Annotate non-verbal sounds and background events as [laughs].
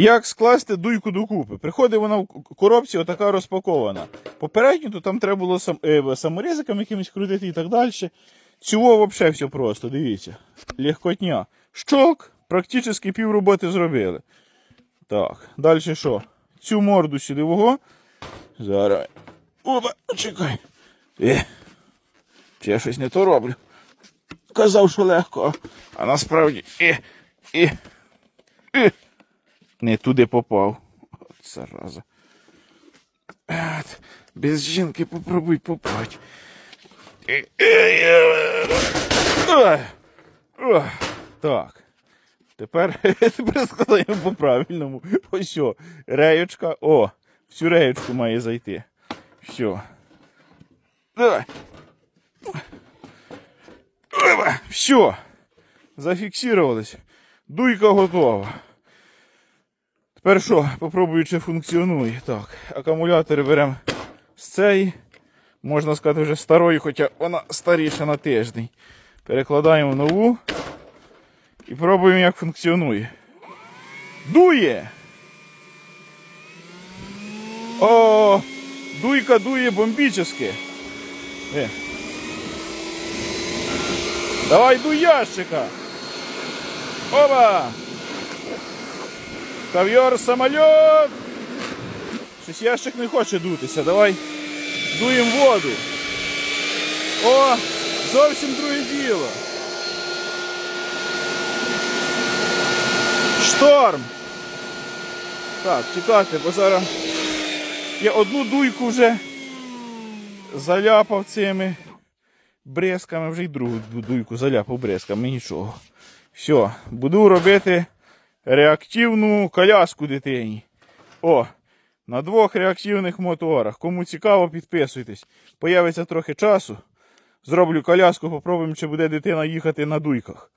Як скласти дуйку докупи? Приходить вона в коробці, отака розпакована. Попередньо то там треба було сам, е, саморізиком якимось крутити і так далі. Цього взагалі все просто, дивіться. Легкотня. Щок, практично пів роботи зробили. Так, далі що? Цю морду сюди вого. Зараз. Опа, чекай. Е. Чи я щось не то роблю. Казав, що легко, а насправді. Е, е. Не туди попав. От зараза. От, без жінки попробуй. Ой. Так. Тепер, [laughs] тепер складаємо по-правильному. Ось що. Реєчка. О, в цю реєчку має зайти. Все. Давай. Все. Зафіксувались. Дуйка готова. Тепер що? Попробую, чи функціонує. Так, акумулятори беремо з цієї. Можна сказати, вже старої, хоча вона старіша на тиждень. Перекладаємо нову і пробуємо, як функціонує. Дує! О, дуйка дує бомбічески. Е. Давай дуй ящика. Оба! Ковьор самолет! Щось ящик не хоче дутися. Давай дуємо воду. О, зовсім друге діло. Шторм. Так, чекайте, бо зараз я одну дуйку вже заляпав цими брезками, вже й другу дуйку заляпав брезками, нічого. Все, буду робити реактивну коляску дитині. О, на двох реактивних моторах. Кому цікаво, підписуйтесь. Появиться трохи часу. Зроблю коляску, попробуємо, чи буде дитина їхати на дуйках.